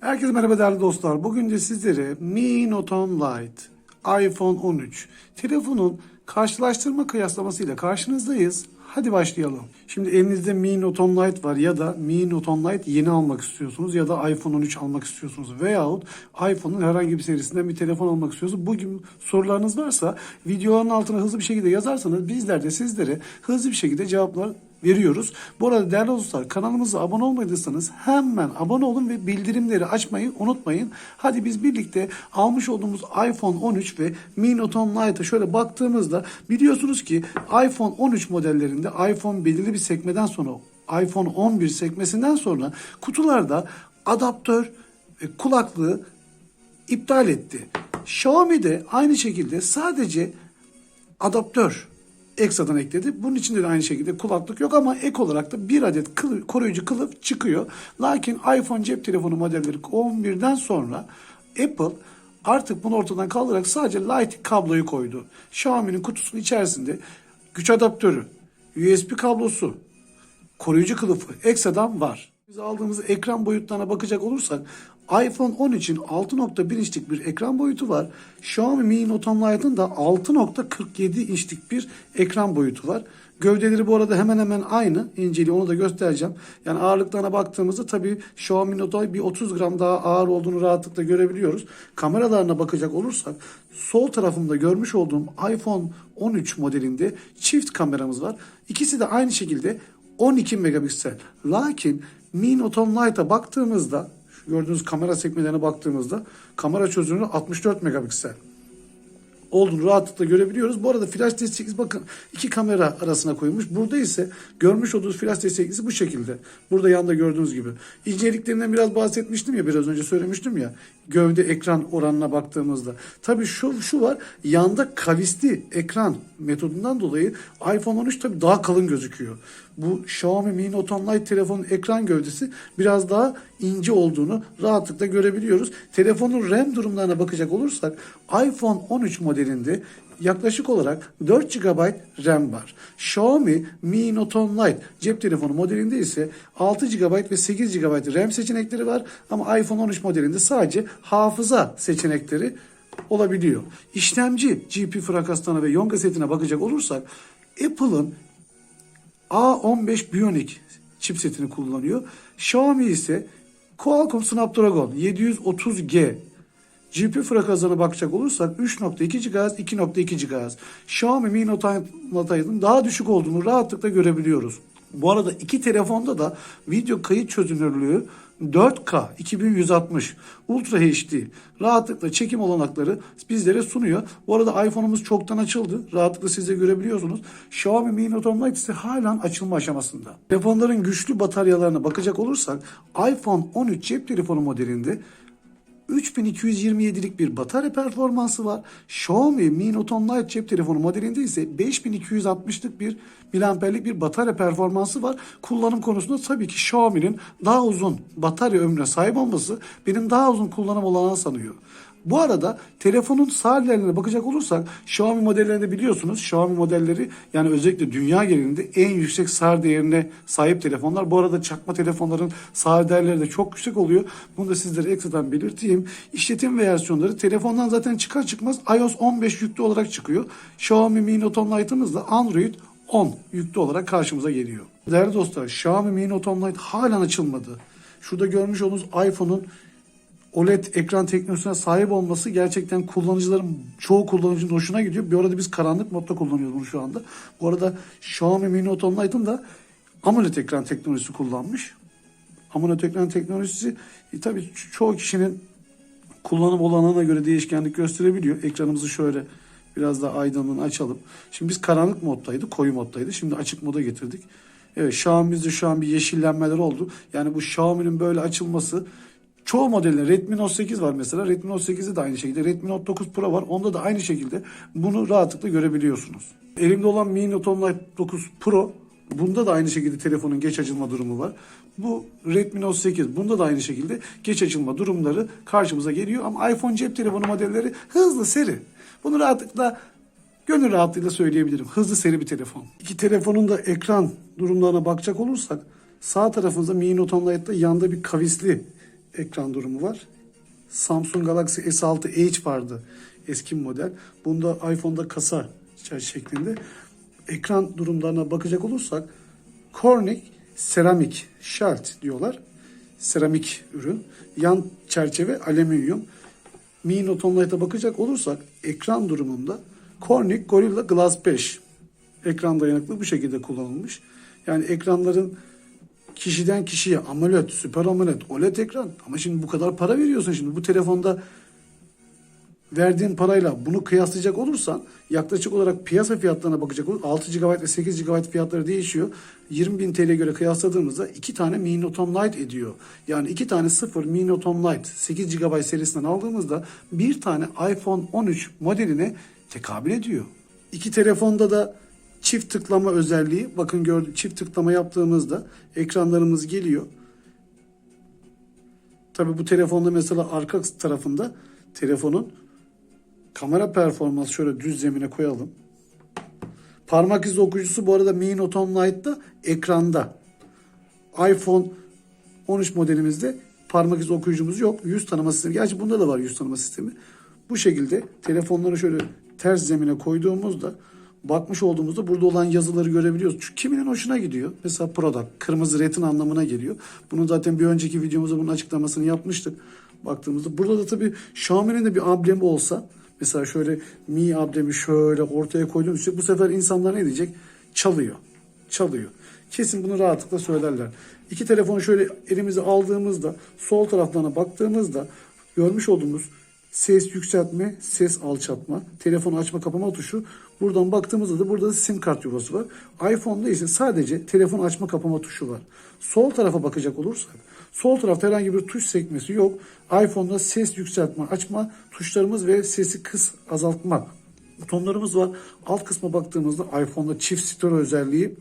Herkese merhaba değerli dostlar. Bugün de sizlere Mi Note 10 Lite iPhone 13 telefonun karşılaştırma kıyaslamasıyla karşınızdayız. Hadi başlayalım. Şimdi elinizde Mi Note 10 Lite var ya da Mi Note 10 Lite yeni almak istiyorsunuz ya da iPhone 13 almak istiyorsunuz veyahut iPhone'un herhangi bir serisinden bir telefon almak istiyorsunuz. Bugün sorularınız varsa videoların altına hızlı bir şekilde yazarsanız bizler de sizlere hızlı bir şekilde cevaplar veriyoruz. Bu arada değerli dostlar kanalımıza abone olmadıysanız hemen abone olun ve bildirimleri açmayı unutmayın. Hadi biz birlikte almış olduğumuz iPhone 13 ve Mi Note 10 Lite'a şöyle baktığımızda biliyorsunuz ki iPhone 13 modellerinde iPhone belirli bir sekmeden sonra iPhone 11 sekmesinden sonra kutularda adaptör kulaklığı iptal etti. Xiaomi de aynı şekilde sadece adaptör ekstradan ekledi. Bunun içinde de aynı şekilde kulaklık yok ama ek olarak da bir adet kılı- koruyucu kılıf çıkıyor. Lakin iPhone cep telefonu modelleri 11'den sonra Apple artık bunu ortadan kaldırarak sadece Lightning kabloyu koydu. Xiaomi'nin kutusunun içerisinde güç adaptörü, USB kablosu, koruyucu kılıfı ekstradan var. Biz aldığımız ekran boyutlarına bakacak olursak iPhone 13'in 6.1 inçlik bir ekran boyutu var. Xiaomi Mi Note 10 Lite'ın da 6.47 inçlik bir ekran boyutu var. Gövdeleri bu arada hemen hemen aynı. İnceliği onu da göstereceğim. Yani ağırlıklarına baktığımızda tabii Xiaomi Note 10 bir 30 gram daha ağır olduğunu rahatlıkla görebiliyoruz. Kameralarına bakacak olursak sol tarafımda görmüş olduğum iPhone 13 modelinde çift kameramız var. İkisi de aynı şekilde 12 megapiksel. Lakin Mi Note 10 Lite'a baktığımızda gördüğünüz kamera sekmelerine baktığımızda kamera çözünürlüğü 64 megapiksel olduğunu rahatlıkla görebiliyoruz. Bu arada flash desteklisi bakın iki kamera arasına koyulmuş. Burada ise görmüş olduğunuz flash desteklisi bu şekilde. Burada yanda gördüğünüz gibi. İnceliklerinden biraz bahsetmiştim ya biraz önce söylemiştim ya. Gövde ekran oranına baktığımızda. Tabii şu şu var. Yanda kavisli ekran metodundan dolayı iPhone 13 tabii daha kalın gözüküyor. Bu Xiaomi Mi Note 10 Lite telefonun ekran gövdesi biraz daha ince olduğunu rahatlıkla görebiliyoruz. Telefonun RAM durumlarına bakacak olursak iPhone 13 modelinde yaklaşık olarak 4 GB RAM var. Xiaomi Mi Note 10 Lite cep telefonu modelinde ise 6 GB ve 8 GB RAM seçenekleri var ama iPhone 13 modelinde sadece hafıza seçenekleri olabiliyor. İşlemci GP frakaslarına ve Yonga setine bakacak olursak Apple'ın A15 Bionic chipsetini kullanıyor. Xiaomi ise Qualcomm Snapdragon 730G GPU frekansına bakacak olursak 3.2 GHz, 2.2 GHz. Xiaomi Mi Note 10'ın daha düşük olduğunu rahatlıkla görebiliyoruz. Bu arada iki telefonda da video kayıt çözünürlüğü 4K 2160 Ultra HD rahatlıkla çekim olanakları bizlere sunuyor. Bu arada iPhone'umuz çoktan açıldı. Rahatlıkla siz de görebiliyorsunuz. Xiaomi Mi Note 10 Lite ise halen açılma aşamasında. Telefonların güçlü bataryalarına bakacak olursak iPhone 13 cep telefonu modelinde 3227'lik bir batarya performansı var. Xiaomi Mi Note 10 Lite cep telefonu modelinde ise 5260'lık bir miliamperlik bir batarya performansı var. Kullanım konusunda tabii ki Xiaomi'nin daha uzun batarya ömrüne sahip olması benim daha uzun kullanım olanağı sanıyor. Bu arada telefonun sağ ilerlerine bakacak olursak Xiaomi modellerinde biliyorsunuz Xiaomi modelleri yani özellikle dünya genelinde en yüksek SAR değerine sahip telefonlar. Bu arada çakma telefonların SAR değerleri de çok yüksek oluyor. Bunu da sizlere ekstradan belirteyim. İşletim versiyonları telefondan zaten çıkar çıkmaz iOS 15 yüklü olarak çıkıyor. Xiaomi Mi Note 10 Lite'ımız da Android 10 yüklü olarak karşımıza geliyor. Değerli dostlar Xiaomi Mi Note 10 Lite halen açılmadı. Şurada görmüş olduğunuz iPhone'un OLED ekran teknolojisine sahip olması gerçekten kullanıcıların çoğu kullanıcının hoşuna gidiyor. Bir arada biz karanlık modda kullanıyoruz bunu şu anda. Bu arada Xiaomi Mi Note 10 Lite'ın da AMOLED ekran teknolojisi kullanmış. AMOLED ekran teknolojisi e, tabii ço- çoğu kişinin kullanım olanağına göre değişkenlik gösterebiliyor. Ekranımızı şöyle biraz daha aydınlığını açalım. Şimdi biz karanlık moddaydı, koyu moddaydı. Şimdi açık moda getirdik. Evet Xiaomi'mizde şu an bir yeşillenmeler oldu. Yani bu Xiaomi'nin böyle açılması çoğu modelinde Redmi Note 8 var mesela. Redmi Note 8'de de aynı şekilde. Redmi Note 9 Pro var. Onda da aynı şekilde bunu rahatlıkla görebiliyorsunuz. Elimde olan Mi Note 10 Lite 9 Pro Bunda da aynı şekilde telefonun geç açılma durumu var. Bu Redmi Note 8 bunda da aynı şekilde geç açılma durumları karşımıza geliyor. Ama iPhone cep telefonu modelleri hızlı seri. Bunu rahatlıkla gönül rahatlığıyla söyleyebilirim. Hızlı seri bir telefon. İki telefonun da ekran durumlarına bakacak olursak sağ tarafınızda Mi Note 10 Lite'da yanda bir kavisli ekran durumu var. Samsung Galaxy S6 Edge vardı eski model. Bunda iPhone'da kasa şeklinde. Ekran durumlarına bakacak olursak Corning seramik şart diyorlar. Seramik ürün. Yan çerçeve alüminyum. Mi Note Online'a bakacak olursak ekran durumunda Corning Gorilla Glass 5 ekran dayanıklı bu şekilde kullanılmış. Yani ekranların kişiden kişiye AMOLED, Super AMOLED, OLED ekran. Ama şimdi bu kadar para veriyorsun şimdi. Bu telefonda verdiğin parayla bunu kıyaslayacak olursan yaklaşık olarak piyasa fiyatlarına bakacak olursak 6 GB ve 8 GB fiyatları değişiyor. 20 bin TL'ye göre kıyasladığımızda iki tane Mi Note 10 Lite ediyor. Yani iki tane 0 Mi Note 10 Lite 8 GB serisinden aldığımızda bir tane iPhone 13 modeline tekabül ediyor. İki telefonda da çift tıklama özelliği. Bakın gördük çift tıklama yaptığımızda ekranlarımız geliyor. Tabii bu telefonda mesela arka tarafında telefonun kamera performansı şöyle düz zemine koyalım. Parmak izi okuyucusu bu arada Mi Note 10 Lite'da ekranda. iPhone 13 modelimizde parmak izi okuyucumuz yok. Yüz tanıma sistemi. Gerçi bunda da var yüz tanıma sistemi. Bu şekilde telefonları şöyle ters zemine koyduğumuzda bakmış olduğumuzda burada olan yazıları görebiliyoruz. Çünkü kiminin hoşuna gidiyor. Mesela product, kırmızı retin anlamına geliyor. Bunu zaten bir önceki videomuzda bunun açıklamasını yapmıştık. Baktığımızda burada da tabii Xiaomi'nin de bir amblemi olsa mesela şöyle Mi amblemi şöyle ortaya koyduğumuz bu sefer insanlar ne diyecek? Çalıyor. Çalıyor. Kesin bunu rahatlıkla söylerler. İki telefonu şöyle elimize aldığımızda sol taraflarına baktığımızda görmüş olduğumuz ses yükseltme, ses alçaltma, telefonu açma kapama tuşu. Buradan baktığımızda da burada da sim kart yuvası var. iPhone'da ise sadece telefon açma kapama tuşu var. Sol tarafa bakacak olursak sol tarafta herhangi bir tuş sekmesi yok. iPhone'da ses yükseltme, açma tuşlarımız ve sesi kıs azaltma butonlarımız var. Alt kısma baktığımızda iPhone'da çift stereo özelliği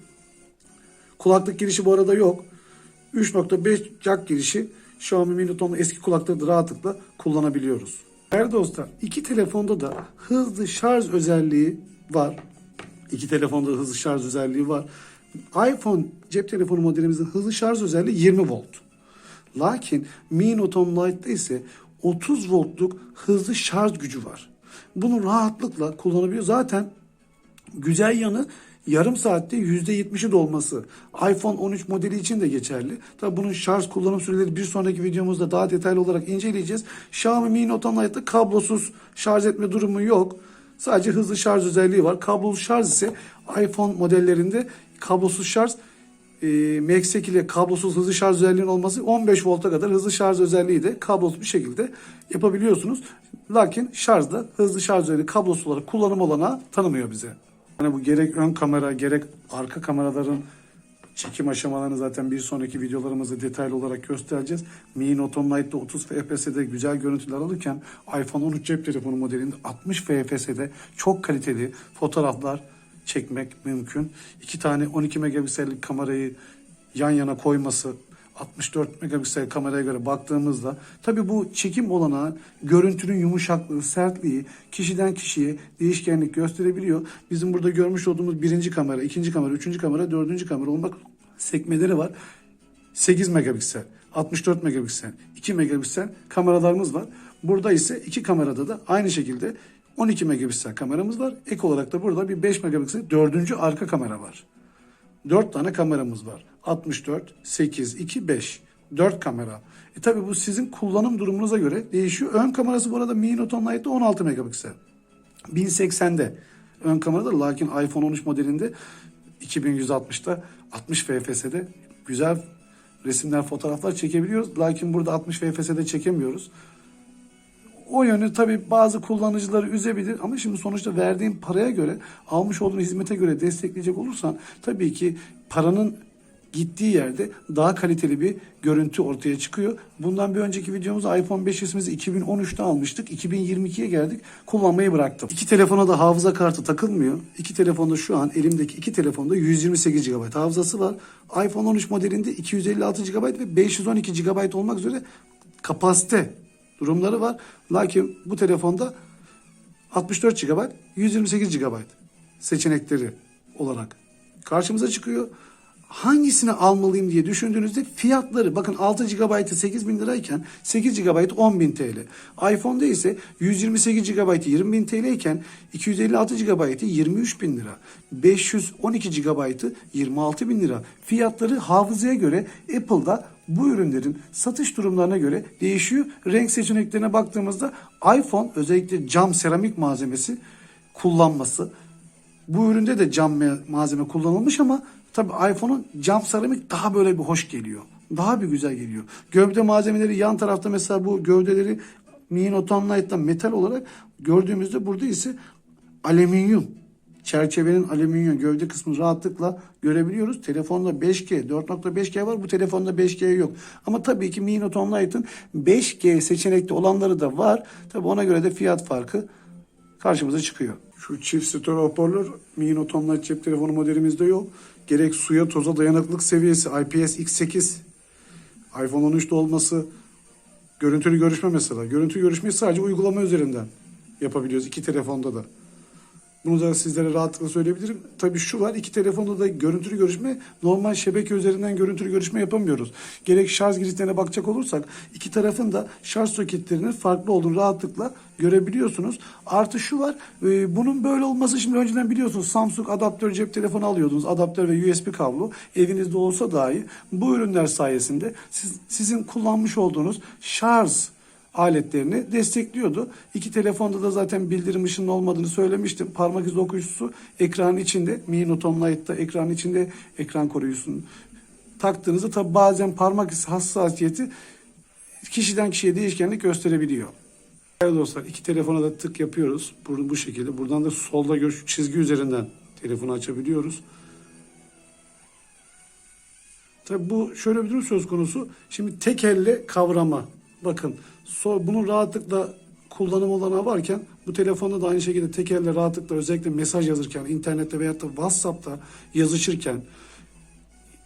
Kulaklık girişi bu arada yok. 3.5 jack girişi Xiaomi Mi Note 10 eski kulaklıkları da rahatlıkla kullanabiliyoruz. Değerli dostlar iki telefonda da hızlı şarj özelliği var. İki telefonda da hızlı şarj özelliği var. iPhone cep telefonu modelimizin hızlı şarj özelliği 20 volt. Lakin Mi Note 10 Lite'da ise 30 voltluk hızlı şarj gücü var. Bunu rahatlıkla kullanabiliyor. Zaten Güzel yanı yarım saatte %70'i dolması. iPhone 13 modeli için de geçerli. Tabi bunun şarj kullanım süreleri bir sonraki videomuzda daha detaylı olarak inceleyeceğiz. Xiaomi Mi Note 10 Lite'da kablosuz şarj etme durumu yok. Sadece hızlı şarj özelliği var. Kablosuz şarj ise iPhone modellerinde kablosuz şarj e, MagSafe ile kablosuz hızlı şarj özelliğinin olması 15 volta kadar hızlı şarj özelliği de kablosuz bir şekilde yapabiliyorsunuz. Lakin şarjda hızlı şarj özelliği kablosuz olarak kullanım olanağı tanımıyor bize. Yani bu gerek ön kamera gerek arka kameraların çekim aşamalarını zaten bir sonraki videolarımızda detaylı olarak göstereceğiz. Mi Note 10 Lite'da 30 FPS'de güzel görüntüler alırken iPhone 13 cep telefonu modelinde 60 FPS'de çok kaliteli fotoğraflar çekmek mümkün. İki tane 12 megapiksellik kamerayı yan yana koyması 64 megapiksel kameraya göre baktığımızda tabii bu çekim olanağı görüntünün yumuşaklığı, sertliği kişiden kişiye değişkenlik gösterebiliyor. Bizim burada görmüş olduğumuz birinci kamera, ikinci kamera, üçüncü kamera, dördüncü kamera olmak sekmeleri var. 8 megapiksel, 64 megapiksel, 2 megapiksel kameralarımız var. Burada ise iki kamerada da aynı şekilde 12 megapiksel kameramız var. Ek olarak da burada bir 5 megapiksel dördüncü arka kamera var. 4 tane kameramız var. 64, 8, 2, 5. 4 kamera. E tabi bu sizin kullanım durumunuza göre değişiyor. Ön kamerası bu arada Mi Note 10 Lite'de 16 megapiksel. 1080'de ön kamerada lakin iPhone 13 modelinde 2160'da 60 FPS'de güzel resimler, fotoğraflar çekebiliyoruz. Lakin burada 60 FPS'de çekemiyoruz. O yönü tabii bazı kullanıcıları üzebilir ama şimdi sonuçta verdiğin paraya göre, almış olduğun hizmete göre destekleyecek olursan tabii ki paranın gittiği yerde daha kaliteli bir görüntü ortaya çıkıyor. Bundan bir önceki videomuzda iPhone 5s'imizi 2013'te almıştık. 2022'ye geldik. Kullanmayı bıraktım. İki telefona da hafıza kartı takılmıyor. İki telefonda şu an elimdeki iki telefonda 128 GB hafızası var. iPhone 13 modelinde 256 GB ve 512 GB olmak üzere kapasite durumları var. Lakin bu telefonda 64 GB, 128 GB seçenekleri olarak karşımıza çıkıyor. Hangisini almalıyım diye düşündüğünüzde fiyatları bakın 6 GB'ı 8 bin lirayken 8 GB 10 bin TL. iPhone'da ise 128 GB 20 bin TL iken 256 GB 23 bin lira. 512 GB 26 bin lira. Fiyatları hafızaya göre Apple'da bu ürünlerin satış durumlarına göre değişiyor. Renk seçeneklerine baktığımızda iPhone özellikle cam seramik malzemesi kullanması. Bu üründe de cam me- malzeme kullanılmış ama tabii iPhone'un cam seramik daha böyle bir hoş geliyor. Daha bir güzel geliyor. Gövde malzemeleri yan tarafta mesela bu gövdeleri Mi Note 10 Lite'dan metal olarak gördüğümüzde burada ise alüminyum. Çerçevenin alüminyum gövde kısmını rahatlıkla görebiliyoruz. Telefonda 5G, 4.5G var. Bu telefonda 5G yok. Ama tabii ki Mi Note 10 Lite'ın 5G seçenekli olanları da var. Tabii ona göre de fiyat farkı karşımıza çıkıyor. Şu çift stereo hoparlör Mi Note 10 Lite cep telefonu modelimizde yok. Gerek suya toza dayanıklılık seviyesi IPS X8 iPhone 13'te olması görüntülü görüşme mesela. Görüntülü görüşmeyi sadece uygulama üzerinden yapabiliyoruz iki telefonda da. Bunu da sizlere rahatlıkla söyleyebilirim. Tabii şu var iki telefonda da görüntülü görüşme normal şebeke üzerinden görüntülü görüşme yapamıyoruz. Gerek şarj girişlerine bakacak olursak iki tarafın da şarj soketlerinin farklı olduğunu rahatlıkla görebiliyorsunuz. Artı şu var e, bunun böyle olması şimdi önceden biliyorsunuz Samsung adaptör cep telefonu alıyordunuz. Adaptör ve USB kablo evinizde olsa dahi bu ürünler sayesinde siz, sizin kullanmış olduğunuz şarj aletlerini destekliyordu. İki telefonda da zaten bildirim ışının olmadığını söylemiştim. Parmak izi okuyucusu ekranın içinde. Mi Note 10 Lite'da ekranın içinde ekran koruyucusunu taktığınızda tabi bazen parmak izi hassasiyeti kişiden kişiye değişkenlik gösterebiliyor. Evet dostlar iki telefona da tık yapıyoruz. Bu, bu şekilde. Buradan da solda gör çizgi üzerinden telefonu açabiliyoruz. Tabi bu şöyle bir durum söz konusu. Şimdi tek elle kavrama. Bakın so, bunun rahatlıkla kullanım olanağı varken bu telefonda da aynı şekilde tek elle rahatlıkla özellikle mesaj yazırken, internette veyahut da WhatsApp'ta yazışırken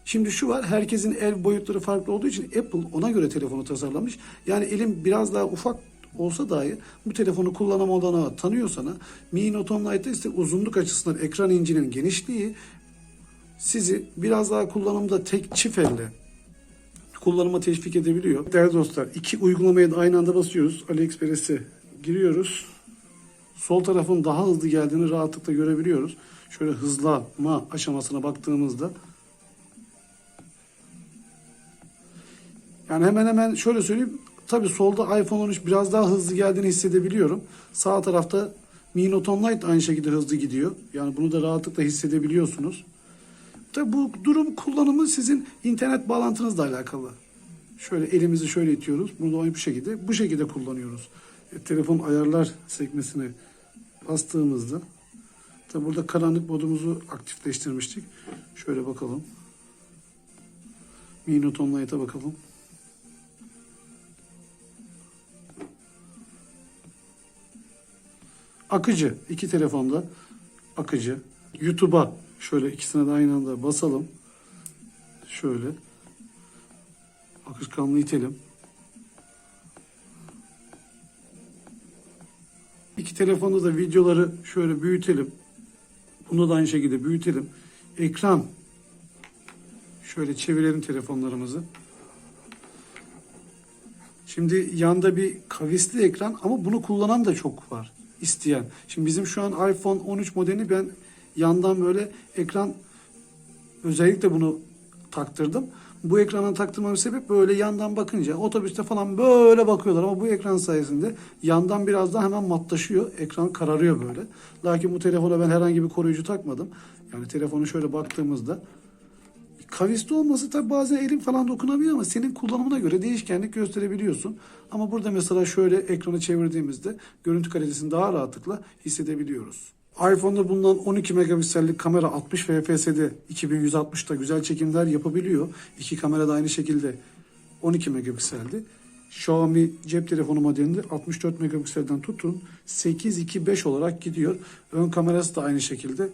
Şimdi şu var, herkesin el boyutları farklı olduğu için Apple ona göre telefonu tasarlamış. Yani elim biraz daha ufak olsa dahi bu telefonu kullanım olanağı tanıyor sana. Mi Note 10 Lite'da ise uzunluk açısından ekran incinin genişliği sizi biraz daha kullanımda tek çift elle kullanıma teşvik edebiliyor. Değerli dostlar iki uygulamaya da aynı anda basıyoruz. AliExpress'e giriyoruz. Sol tarafın daha hızlı geldiğini rahatlıkla görebiliyoruz. Şöyle hızlama aşamasına baktığımızda yani hemen hemen şöyle söyleyeyim. Tabi solda iPhone 13 biraz daha hızlı geldiğini hissedebiliyorum. Sağ tarafta Mi Note 10 Lite aynı şekilde hızlı gidiyor. Yani bunu da rahatlıkla hissedebiliyorsunuz. Tabi bu durum kullanımı sizin internet bağlantınızla alakalı. Şöyle elimizi şöyle itiyoruz. Bunu da bu şekilde bu şekilde kullanıyoruz. E, telefon ayarlar sekmesine bastığımızda tabi burada karanlık modumuzu aktifleştirmiştik. Şöyle bakalım. Mi Note 10 Lite'a bakalım. Akıcı. iki telefonda akıcı. YouTube'a şöyle ikisine de aynı anda basalım. Şöyle. Akışkanlığı itelim. İki telefonda da videoları şöyle büyütelim. Bunu da aynı şekilde büyütelim. Ekran. Şöyle çevirelim telefonlarımızı. Şimdi yanda bir kavisli ekran ama bunu kullanan da çok var isteyen. Şimdi bizim şu an iPhone 13 modelini ben yandan böyle ekran özellikle bunu taktırdım. Bu ekrana taktırmamın sebep böyle yandan bakınca otobüste falan böyle bakıyorlar ama bu ekran sayesinde yandan biraz daha hemen matlaşıyor. Ekran kararıyor böyle. Lakin bu telefona ben herhangi bir koruyucu takmadım. Yani telefonu şöyle baktığımızda Kavisli olması tabi bazen elim falan dokunabiliyor ama senin kullanımına göre değişkenlik gösterebiliyorsun. Ama burada mesela şöyle ekranı çevirdiğimizde görüntü kalitesini daha rahatlıkla hissedebiliyoruz. iPhone'da bulunan 12 megapiksellik kamera 60 fps'de 2160'da güzel çekimler yapabiliyor. İki kamera da aynı şekilde 12 megapikseldi. Xiaomi cep telefonu modelinde 64 megapikselden tutun 825 olarak gidiyor. Ön kamerası da aynı şekilde.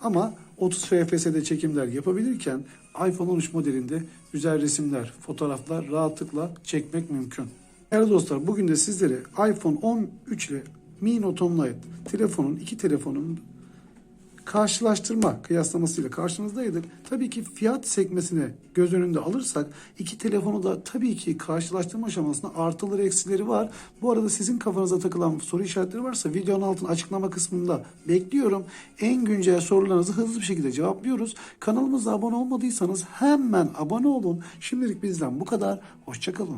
Ama 30 fps'de çekimler yapabilirken iPhone 13 modelinde güzel resimler, fotoğraflar rahatlıkla çekmek mümkün. Değerli dostlar bugün de sizlere iPhone 13 ile Mi Note 10 Lite telefonun iki telefonun karşılaştırma kıyaslamasıyla karşınızdaydık. Tabii ki fiyat sekmesini göz önünde alırsak iki telefonu da tabii ki karşılaştırma aşamasında artıları eksileri var. Bu arada sizin kafanıza takılan soru işaretleri varsa videonun altın açıklama kısmında bekliyorum. En güncel sorularınızı hızlı bir şekilde cevaplıyoruz. Kanalımıza abone olmadıysanız hemen abone olun. Şimdilik bizden bu kadar. Hoşçakalın.